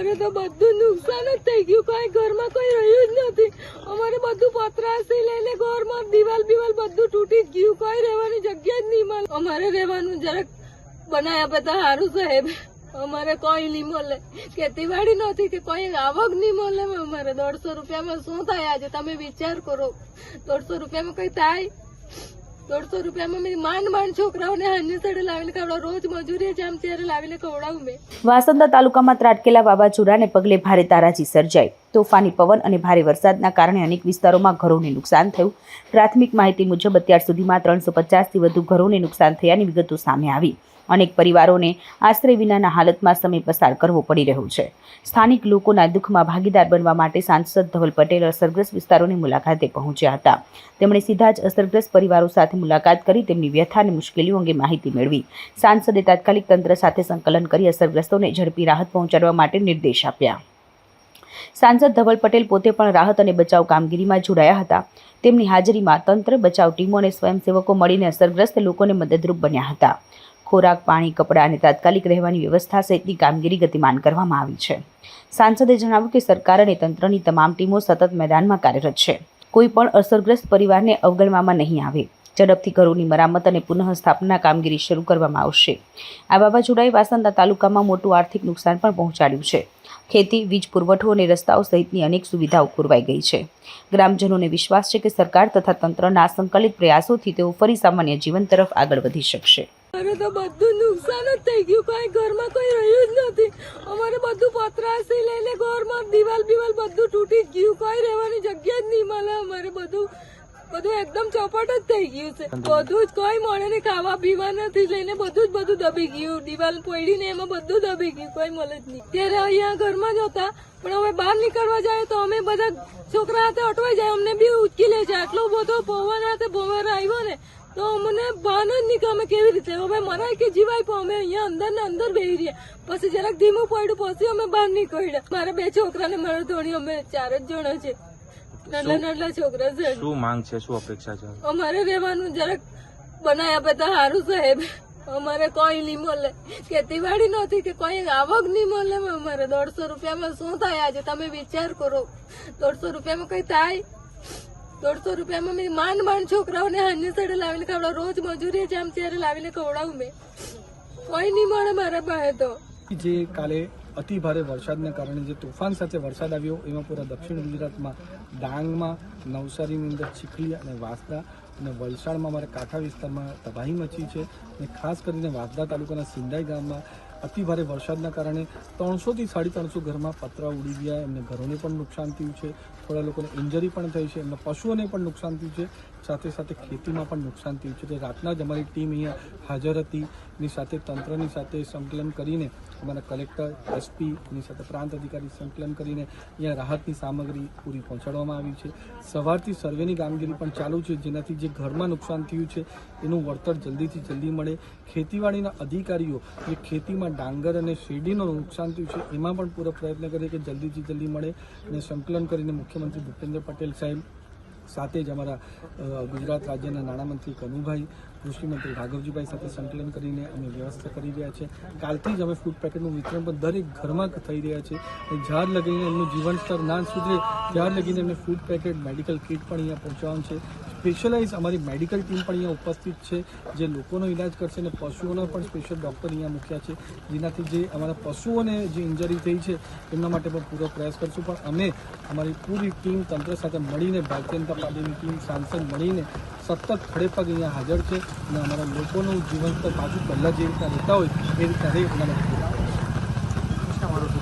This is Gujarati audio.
અરે તો બધું નુકસાન જ થઈ ગયું. કઈ ઘરમાં કોઈ રહ્યું જ નથી. અમારે બધું પતરાશી લઈને ઘરમાં દિવાલ બિવાલ બધું તૂટી જ ગયું. કોઈ રહેવાની જગ્યા જ નહીં મળે. અમારે રહેવાનું જરાક બનાય આપે સારું સાહેબ. અમારે કોઈ નહીં મળે. ખેતીવાડી નથી કે કોઈ આવક નહીં મળે. અમારે દોઢસો રૂપિયામાં શું થાય આજે? તમે વિચાર કરો. દોઢસો રૂપિયામાં કઈ થાય? દોઢસો રૂપિયામાં મેં માંડ માંડ છોકરાઓને હાની સડે લાવીને ખવડાવું રોજ મજૂરી આમ ત્યારે લાવીને ખવડાવું મેં. વાસંદા તાલુકામાં ત્રાટકેલા વાવાઝોડાને પગલે ભારે તારાજી સર્જાઈ. તોફાની પવન અને ભારે વરસાદના કારણે અનેક વિસ્તારોમાં ઘરોને નુકસાન થયું. પ્રાથમિક માહિતી મુજબ, અત્યાર સુધીમાં ત્રણસો પચાસથી વધુ ઘરોને નુકસાન થયાની વિગતો સામે આવી. અનેક પરિવારોને આશ્રય વિનાના હાલતમાં સમય પસાર કરવો પડી રહ્યો છે. સ્થાનિક લોકોના દુઃખમાં ભાગીદાર બનવા માટે સાંસદ ધવલ પટેલ અસરગ્રસ્ત વિસ્તારોની મુલાકાતે પહોંચ્યા હતા. તેમણે સીધા જ અસરગ્રસ્ત પરિવારો સાથે મુલાકાત કરી તેમની વ્યથા અને મુશ્કેલીઓ અંગે માહિતી મેળવી. સાંસદે તાત્કાલિક તંત્ર સાથે સંકલન કરી અસરગ્રસ્તોને ઝડપી રાહત પહોંચાડવા માટે નિર્દેશ આપ્યા. સાંસદ ધવલ પટેલ પોતે પણ રાહત અને બચાવ કામગીરીમાં જોડાયા હતા. તેમની હાજરીમાં તંત્ર, બચાવ ટીમો અને સ્વયંસેવકો મળીને અસરગ્રસ્ત લોકોને મદદરૂપ બન્યા હતા. ખોરાક, પાણી, કપડાં અને તાત્કાલિક રહેવાની વ્યવસ્થા સહિતની કામગીરી ગતિમાન કરવામાં આવી છે. સાંસદે જણાવ્યું કે સરકાર અને તંત્રની તમામ ટીમો સતત મેદાનમાં કાર્યરત છે. કોઈ પણ અસરગ્રસ્ત પરિવારને અવગણવામાં નહીં આવે. ઝડપથી ઘરોની મરામત અને પુનઃસ્થાપના કામગીરી શરૂ કરવામાં આવશે. આ વાવાઝોડાએ વાસંદા તાલુકામાં મોટું આર્થિક નુકસાન પણ પહોંચાડ્યું છે. ખેતી, વીજ પુરવઠો અને રસ્તાઓ સહિતની અનેક સુવિધાઓ ખોરવાઈ ગઈ છે. ગ્રામજનોને વિશ્વાસ છે કે સરકાર તથા તંત્રના સંકલિત પ્રયાસોથી તેઓ ફરી સામાન્ય જીવન તરફ આગળ વધી શકશે. અરે તો બધું નુકસાન જ થઈ ગયું. કઈ ઘરમાં કોઈ રહ્યું જ નથી. અમારે બધું પતરાશી લઈને ઘરમાં દિવાલ બિવાલ બધું તૂટી ગયું. કોઈ રહેવાની જગ્યા જ નહીં મળે. અમારે બધું બધું એકદમ ચોપટ જ થઈ ગયું છે. બધું જ કોઈ ને ખાવા પીવા નથી લઈને બધું જ બધું દબી ગયું. દિવાલ પડીને એમાં બધું દબી ગયું. કોઈ મળે જ નહીં. ત્યારે અહીંયા ઘરમાં જ હતા. પણ હવે બહાર નીકળવા જાય તો અમે બધા છોકરા હાથે અટવાઈ જાય. અમને બી ઉચકી લે છે. આટલો બધો પવન હાથે પવન આવ્યો ને, તો અમને ભાન જ નહીં કે અમે કેવી રીતે. હવે મરાય કે જીવાય પણ અમે અહીંયા અંદર ને અંદર બેહી રહ્યા. પછી જરાક ધીમું પડ્યું. પછી અમે બહાર નીકળ્યા. મારા બે છોકરાને મારા ધોણી. અમે ચાર જ જણા છે નાના નાના છોકરા છે. શું માંગ છે? શું અપેક્ષા છે? અમારે રહેવાનું જરાક બનાય આપે તો સારું સાહેબ. અમારે કોઈ નહીં મળે. ખેતીવાડી નથી કે કોઈ આવક નહીં મળે અમારે. દોઢસો રૂપિયામાં શું થાય આજે? તમે વિચાર કરો. દોઢસો રૂપિયામાં કઈ થાય? દોઢસો રૂપિયામાં મેં માંડ માંડ છોકરાઓને હાંજે સડે લાવીને ખવડાવ. રોજ મજૂરી છે આમ ત્યારે લાવીને ખવડાવું મેં. કોઈ નહીં મળે મારા પાસે તો. જે કાલે અતિ ભારે વરસાદના કારણે જે તોફાન સાથે વરસાદ આવ્યો, એમાં પૂરા દક્ષિણ ગુજરાતમાં ડાંગમાં, નવસારીની અંદર ચીખલી અને વાંસદા અને વલસાડમાં અમારા કાંઠા વિસ્તારમાં તબાહી મચી છે અને ખાસ કરીને વાંસદા તાલુકાના સિંધાઈ ગામમાં અતિ ભારે વરસાદના કારણે ત્રણસોથી સાડી ત્રણસો ઘરમાં પતરા ઉડી ગયા. એમને ઘરોને પણ નુકસાન થયું છે. થોડા લોકોને ઇન્જરી પણ થઈ છે, એમના પશુઓને પણ નુકસાન થયું છે. સાથે સાથે ખેતીમાં પણ નુકસાન થયું છે. તો રાતના જ અમારી ટીમ અહીંયા હાજર હતી. એની સાથે તંત્રની સાથે સંકલન કરીને અમારા કલેક્ટર એસપી એની સાથે પ્રાંત અધિકારી સંકલન કરીને અહીંયા રાહતની સામગ્રી પૂરી પહોંચાડવામાં આવી છે. સવારથી સર્વેની કામગીરી પણ ચાલુ છે. જેનાથી જે ઘરમાં નુકસાન થયું છે, એનું વળતર જલ્દીથી જલ્દી મળે. ખેતીવાડીના અધિકારીઓ જે ખેતીમાં ડાંગર અને શેરડીનું નુકસાન થયું છે, એમાં પણ પૂરો પ્રયત્ન કરે કે જલ્દીથી જલ્દી મળે અને સંકલન કરીને મુખ્યમંત્રી ભૂપેન્દ્ર પટેલ સાહેબ, સાથે જ અમારા ગુજરાત રાજ્યના નાણામંત્રી કનુભાઈ, કૃષિમંત્રી રાઘવજીભાઈ સાથે સંકલન કરીને અમે વ્યવસ્થા કરી રહ્યા છે. કાલથી જ અમે ફૂડ પેકેટનું વિતરણ પણ દરેક ઘરમાં થઈ રહ્યા છે. જ્યાર લગીને એમનું જીવન સ્તર ના સુધરે, ત્યાર લગીને એમને ફૂડ પેકેટ મેડિકલ કિટ પણ અહીંયા પહોંચાડવાનું છે. સ્પેશિયલાઇઝ અમારી મેડિકલ ટીમ પણ અહીંયા ઉપસ્થિત છે, જે લોકોનો ઇલાજ કરશે અને પશુઓનો પણ સ્પેશિયલ ડૉક્ટર અહીંયા મૂક્યા છે, જેનાથી જે અમારા પશુઓને જે ઇન્જરી થઈ છે, એમના માટે પણ પૂરો પ્રયાસ કરશું. પણ અમે અમારી પૂરી ટીમ તંત્ર સાથે મળીને, ભારતીય જનતા પાર્ટીની ટીમ, સાંસદ મળીને સતત ખડેપગ અહીંયા હાજર છે અને અમારા લોકોનું જીવન સ્તર પાછું પહેલાં જે રીતના રહેતા હોય એ રીતના રહે, એના